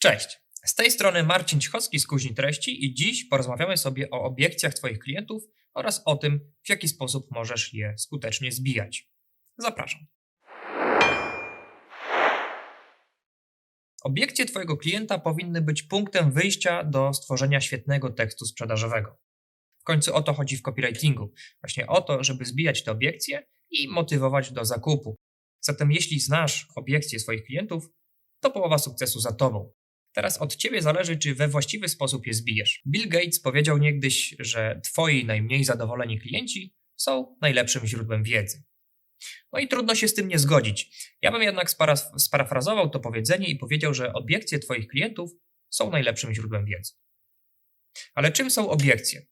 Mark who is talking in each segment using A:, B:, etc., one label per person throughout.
A: Cześć, z tej strony Marcin Cichocki z Kuźni Treści i dziś porozmawiamy sobie o obiekcjach Twoich klientów oraz o tym, w jaki sposób możesz je skutecznie zbijać. Zapraszam. Obiekcje Twojego klienta powinny być punktem wyjścia do stworzenia świetnego tekstu sprzedażowego. W końcu o to chodzi w copywritingu. Właśnie o to, żeby zbijać te obiekcje i motywować do zakupu. Zatem jeśli znasz obiekcje swoich klientów, to połowa sukcesu za Tobą. Teraz od Ciebie zależy, czy we właściwy sposób je zbijesz. Bill Gates powiedział niegdyś, że Twoi najmniej zadowoleni klienci są najlepszym źródłem wiedzy. No i trudno się z tym nie zgodzić. Ja bym jednak spara- sparafrazował to powiedzenie i powiedział, że obiekcje Twoich klientów są najlepszym źródłem wiedzy. Ale czym są obiekcje?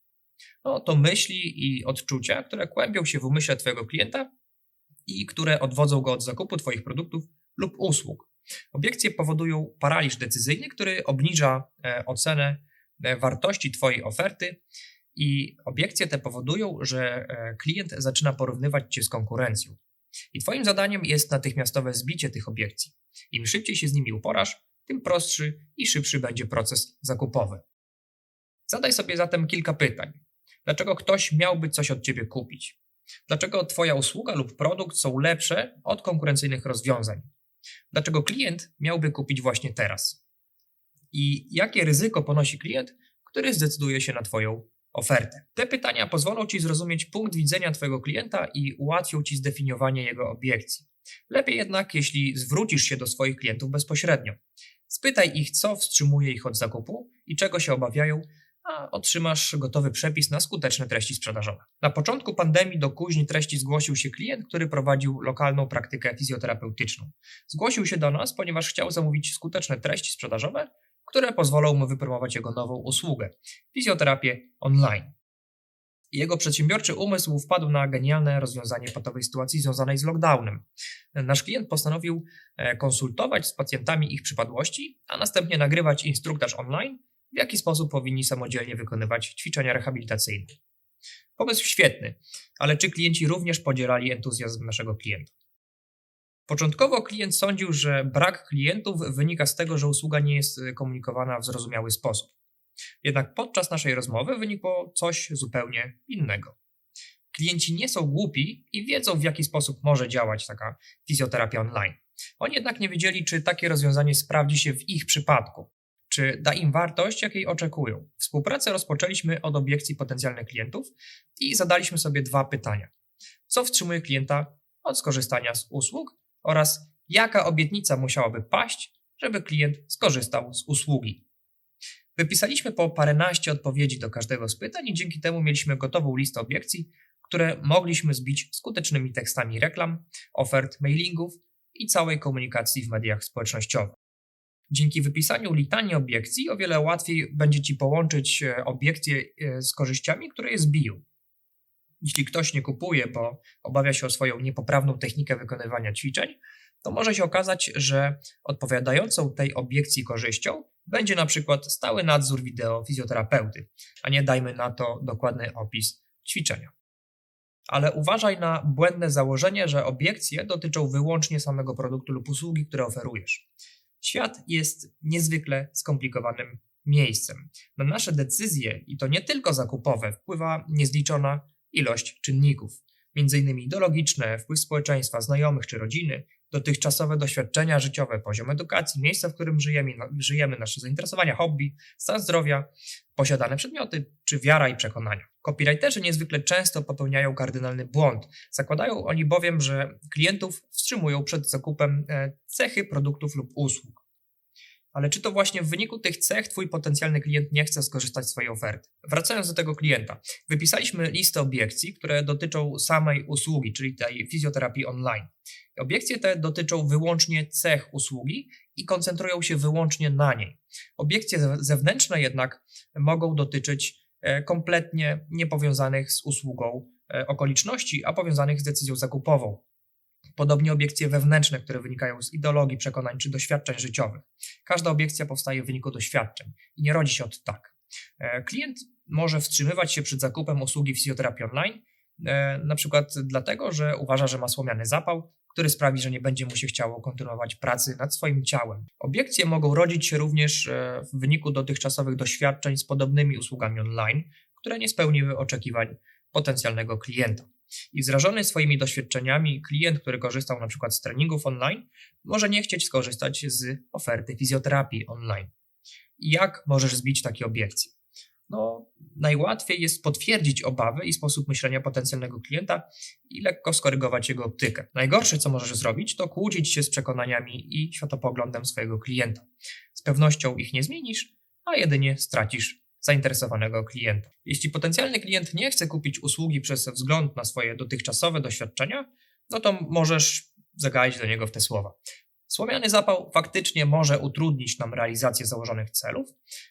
A: No, to myśli i odczucia, które kłębią się w umyśle Twojego klienta i które odwodzą go od zakupu Twoich produktów lub usług. Obiekcje powodują paraliż decyzyjny, który obniża e, ocenę e, wartości Twojej oferty i obiekcje te powodują, że e, klient zaczyna porównywać Cię z konkurencją. I Twoim zadaniem jest natychmiastowe zbicie tych obiekcji. Im szybciej się z nimi uporasz, tym prostszy i szybszy będzie proces zakupowy. Zadaj sobie zatem kilka pytań. Dlaczego ktoś miałby coś od Ciebie kupić? Dlaczego Twoja usługa lub produkt są lepsze od konkurencyjnych rozwiązań? Dlaczego klient miałby kupić właśnie teraz? I jakie ryzyko ponosi klient, który zdecyduje się na Twoją ofertę? Te pytania pozwolą Ci zrozumieć punkt widzenia Twojego klienta i ułatwią Ci zdefiniowanie jego obiekcji. Lepiej jednak, jeśli zwrócisz się do swoich klientów bezpośrednio. Spytaj ich, co wstrzymuje ich od zakupu i czego się obawiają, a otrzymasz gotowy przepis na skuteczne treści sprzedażowe. Na początku pandemii do kuźni treści zgłosił się klient, który prowadził lokalną praktykę fizjoterapeutyczną. Zgłosił się do nas, ponieważ chciał zamówić skuteczne treści sprzedażowe, które pozwolą mu wypromować jego nową usługę fizjoterapię online. Jego przedsiębiorczy umysł wpadł na genialne rozwiązanie patowej sytuacji związanej z lockdownem. Nasz klient postanowił e, konsultować z pacjentami ich przypadłości, a następnie nagrywać instruktaż online, w jaki sposób powinni samodzielnie wykonywać ćwiczenia rehabilitacyjne. Pomysł świetny, ale czy klienci również podzielali entuzjazm naszego klienta? Początkowo klient sądził, że brak klientów wynika z tego, że usługa nie jest komunikowana w zrozumiały sposób. Jednak podczas naszej rozmowy wynikło coś zupełnie innego. Klienci nie są głupi i wiedzą, w jaki sposób może działać taka fizjoterapia online. Oni jednak nie wiedzieli, czy takie rozwiązanie sprawdzi się w ich przypadku czy da im wartość, jakiej oczekują. Współpracę rozpoczęliśmy od obiekcji potencjalnych klientów i zadaliśmy sobie dwa pytania. Co wstrzymuje klienta od skorzystania z usług oraz jaka obietnica musiałaby paść, żeby klient skorzystał z usługi. Wypisaliśmy po paręnaście odpowiedzi do każdego z pytań i dzięki temu mieliśmy gotową listę obiekcji, które mogliśmy zbić skutecznymi tekstami reklam, ofert, mailingów i całej komunikacji w mediach społecznościowych. Dzięki wypisaniu litanii obiekcji o wiele łatwiej będzie Ci połączyć e, obiekcje e, z korzyściami, które je zbiją. Jeśli ktoś nie kupuje, bo obawia się o swoją niepoprawną technikę wykonywania ćwiczeń, to może się okazać, że odpowiadającą tej obiekcji korzyścią będzie na przykład stały nadzór wideo fizjoterapeuty, a nie dajmy na to dokładny opis ćwiczenia. Ale uważaj na błędne założenie, że obiekcje dotyczą wyłącznie samego produktu lub usługi, które oferujesz. Świat jest niezwykle skomplikowanym miejscem. Na nasze decyzje, i to nie tylko zakupowe, wpływa niezliczona ilość czynników, m.in. ideologiczne, wpływ społeczeństwa, znajomych czy rodziny, dotychczasowe doświadczenia życiowe, poziom edukacji, miejsca, w którym żyjemy, żyjemy, nasze zainteresowania, hobby, stan zdrowia, posiadane przedmioty czy wiara i przekonania. Copywriterzy niezwykle często popełniają kardynalny błąd. Zakładają oni bowiem, że klientów wstrzymują przed zakupem e, cechy produktów lub usług. Ale czy to właśnie w wyniku tych cech Twój potencjalny klient nie chce skorzystać z swojej oferty? Wracając do tego klienta, wypisaliśmy listę obiekcji, które dotyczą samej usługi, czyli tej fizjoterapii online. Obiekcje te dotyczą wyłącznie cech usługi i koncentrują się wyłącznie na niej. Obiekcje zewnętrzne jednak mogą dotyczyć e, kompletnie niepowiązanych z usługą e, okoliczności, a powiązanych z decyzją zakupową. Podobnie obiekcje wewnętrzne, które wynikają z ideologii, przekonań czy doświadczeń życiowych. Każda obiekcja powstaje w wyniku doświadczeń i nie rodzi się od tak. E, klient może wstrzymywać się przed zakupem usługi fizjoterapii online, na przykład dlatego, że uważa, że ma słomiany zapał, który sprawi, że nie będzie mu się chciało kontynuować pracy nad swoim ciałem. Obiekcje mogą rodzić się również e, w wyniku dotychczasowych doświadczeń z podobnymi usługami online, które nie spełniły oczekiwań potencjalnego klienta. I wzrażony swoimi doświadczeniami klient, który korzystał na przykład z treningów online, może nie chcieć skorzystać z oferty fizjoterapii online. Jak możesz zbić takie obiekcje? No, najłatwiej jest potwierdzić obawy i sposób myślenia potencjalnego klienta i lekko skorygować jego optykę. Najgorsze, co możesz zrobić, to kłócić się z przekonaniami i światopoglądem swojego klienta. Z pewnością ich nie zmienisz, a jedynie stracisz zainteresowanego klienta. Jeśli potencjalny klient nie chce kupić usługi przez wzgląd na swoje dotychczasowe doświadczenia, no to możesz zagaić do niego w te słowa. Słomiany zapał faktycznie może utrudnić nam realizację założonych celów,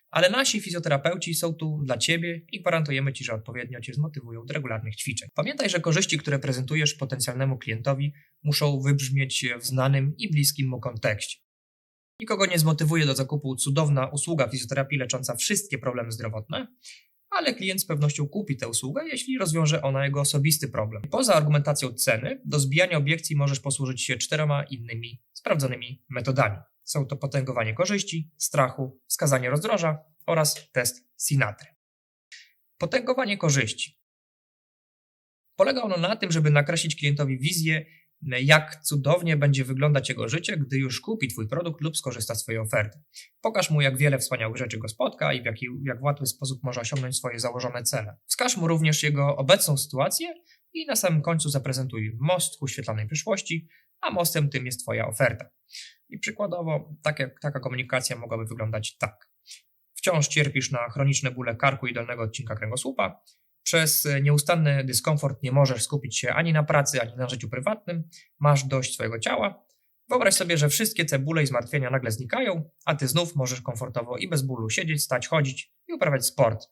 A: ale nasi fizjoterapeuci są tu dla Ciebie i gwarantujemy Ci, że odpowiednio Cię zmotywują do regularnych ćwiczeń. Pamiętaj, że korzyści, które prezentujesz potencjalnemu klientowi, muszą wybrzmieć w znanym i bliskim mu kontekście. Nikogo nie zmotywuje do zakupu cudowna usługa fizjoterapii lecząca wszystkie problemy zdrowotne, ale klient z pewnością kupi tę usługę, jeśli rozwiąże ona jego osobisty problem. Poza argumentacją ceny, do zbijania obiekcji możesz posłużyć się czterema innymi sprawdzonymi metodami. Są to potęgowanie korzyści, strachu, wskazanie rozdroża oraz test Sinatry. Potęgowanie korzyści. Polega ono na tym, żeby nakreślić klientowi wizję jak cudownie będzie wyglądać jego życie, gdy już kupi Twój produkt lub skorzysta z Twojej oferty. Pokaż mu, jak wiele wspaniałych rzeczy go spotka i w, jaki, jak w łatwy sposób może osiągnąć swoje założone cele. Wskaż mu również jego obecną sytuację i na samym końcu zaprezentuj most ku świetlanej przyszłości, a mostem tym jest Twoja oferta. I przykładowo taka, komunikacja mogłaby wyglądać tak. Wciąż cierpisz na chroniczne bóle karku i dolnego odcinka kręgosłupa, przez nieustanny dyskomfort nie możesz skupić się ani na pracy, ani na życiu prywatnym, masz dość swojego ciała. Wyobraź sobie, że wszystkie cebule i zmartwienia nagle znikają, a ty znów możesz komfortowo i bez bólu siedzieć, stać, chodzić i uprawiać sport.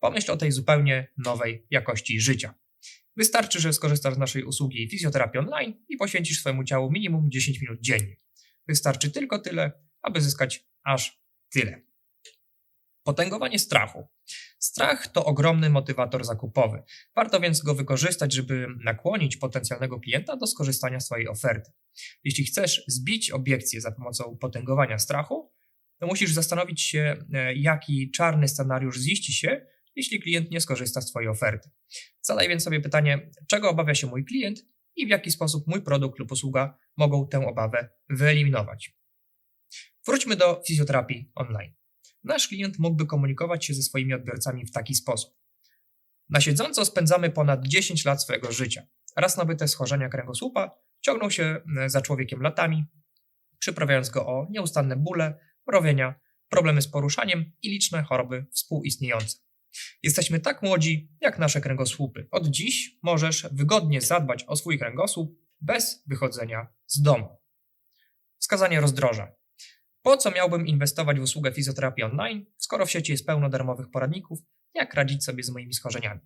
A: Pomyśl o tej zupełnie nowej jakości życia. Wystarczy, że skorzystasz z naszej usługi fizjoterapii online i poświęcisz swojemu ciału minimum 10 minut dziennie. Wystarczy tylko tyle, aby zyskać aż tyle. Potęgowanie strachu. Strach to ogromny motywator zakupowy. Warto więc go wykorzystać, żeby nakłonić potencjalnego klienta do skorzystania z swojej oferty. Jeśli chcesz zbić obiekcję za pomocą potęgowania strachu, to musisz zastanowić się, e, jaki czarny scenariusz ziści się, jeśli klient nie skorzysta z Twojej oferty. Zadaj więc sobie pytanie, czego obawia się mój klient i w jaki sposób mój produkt lub usługa mogą tę obawę wyeliminować. Wróćmy do fizjoterapii online nasz klient mógłby komunikować się ze swoimi odbiorcami w taki sposób. Na siedząco spędzamy ponad 10 lat swojego życia. Raz nabyte schorzenia kręgosłupa ciągną się e, za człowiekiem latami, przyprawiając go o nieustanne bóle, mrowienia, problemy z poruszaniem i liczne choroby współistniejące. Jesteśmy tak młodzi jak nasze kręgosłupy. Od dziś możesz wygodnie zadbać o swój kręgosłup bez wychodzenia z domu. Wskazanie rozdroża. Po co miałbym inwestować w usługę fizjoterapii online, skoro w sieci jest pełno darmowych poradników, jak radzić sobie z moimi schorzeniami?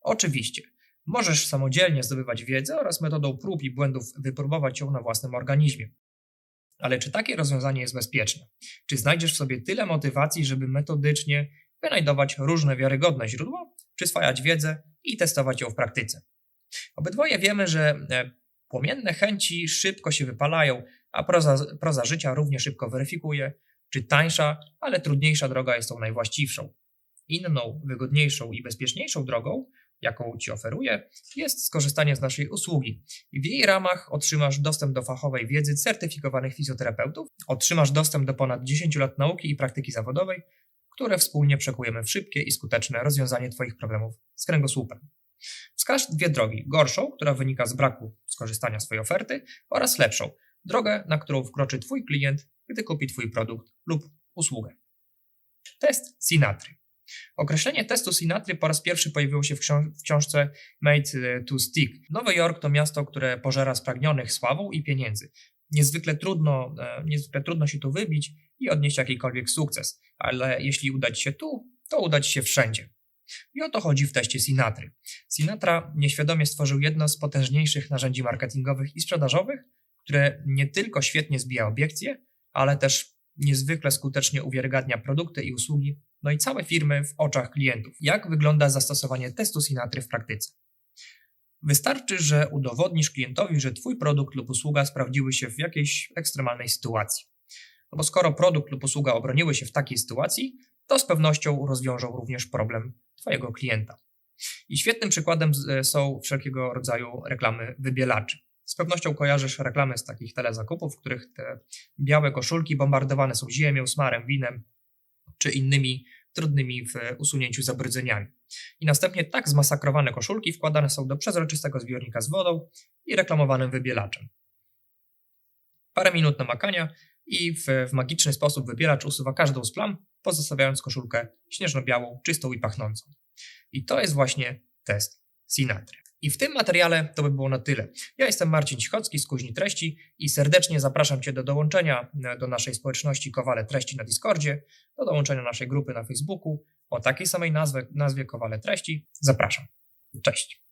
A: Oczywiście, możesz samodzielnie zdobywać wiedzę oraz metodą prób i błędów wypróbować ją na własnym organizmie. Ale czy takie rozwiązanie jest bezpieczne? Czy znajdziesz w sobie tyle motywacji, żeby metodycznie wynajdować różne wiarygodne źródła, przyswajać wiedzę i testować ją w praktyce? Obydwoje wiemy, że e, płomienne chęci szybko się wypalają, a proza, proza życia równie szybko weryfikuje, czy tańsza, ale trudniejsza droga jest tą najwłaściwszą. Inną, wygodniejszą i bezpieczniejszą drogą, jaką Ci oferuję, jest skorzystanie z naszej usługi. W jej ramach otrzymasz dostęp do fachowej wiedzy certyfikowanych fizjoterapeutów, otrzymasz dostęp do ponad 10 lat nauki i praktyki zawodowej, które wspólnie przekujemy w szybkie i skuteczne rozwiązanie Twoich problemów z kręgosłupem. Wskaż dwie drogi: gorszą, która wynika z braku skorzystania z Twojej oferty, oraz lepszą, drogę, na którą wkroczy Twój klient, gdy kupi Twój produkt lub usługę. Test Sinatry. Określenie testu Sinatry po raz pierwszy pojawiło się w, w książce Made to Stick. Nowy Jork to miasto, które pożera spragnionych sławą i pieniędzy. Niezwykle trudno, e, niezwykle trudno się tu wybić i odnieść jakikolwiek sukces, ale jeśli udać się tu, to udać się wszędzie. I o to chodzi w teście Sinatry. Sinatra nieświadomie stworzył jedno z potężniejszych narzędzi marketingowych i sprzedażowych, które nie tylko świetnie zbija obiekcje, ale też niezwykle skutecznie uwiarygadnia produkty i usługi, no i całe firmy w oczach klientów. Jak wygląda zastosowanie testu Sinatry w praktyce? Wystarczy, że udowodnisz klientowi, że Twój produkt lub usługa sprawdziły się w jakiejś ekstremalnej sytuacji. No bo skoro produkt lub usługa obroniły się w takiej sytuacji, to z pewnością rozwiążą również problem Twojego klienta. I świetnym przykładem są wszelkiego rodzaju reklamy wybielaczy. Z pewnością kojarzysz reklamy z takich telezakupów, w których te białe koszulki bombardowane są ziemią, smarem, winem czy innymi trudnymi w usunięciu zabrudzeniami. I następnie tak zmasakrowane koszulki wkładane są do przezroczystego zbiornika z wodą i reklamowanym wybielaczem. Parę minut namakania i w, w magiczny sposób wybielacz usuwa każdą z plam, pozostawiając koszulkę śnieżno-białą, czystą i pachnącą. I to jest właśnie test Sinatry. I w tym materiale to by było na tyle. Ja jestem Marcin Cichocki z Kuźni Treści i serdecznie zapraszam Cię do dołączenia e, do naszej społeczności Kowale Treści na Discordzie, do dołączenia naszej grupy na Facebooku o takiej samej nazwie, nazwie Kowale Treści. Zapraszam. Cześć.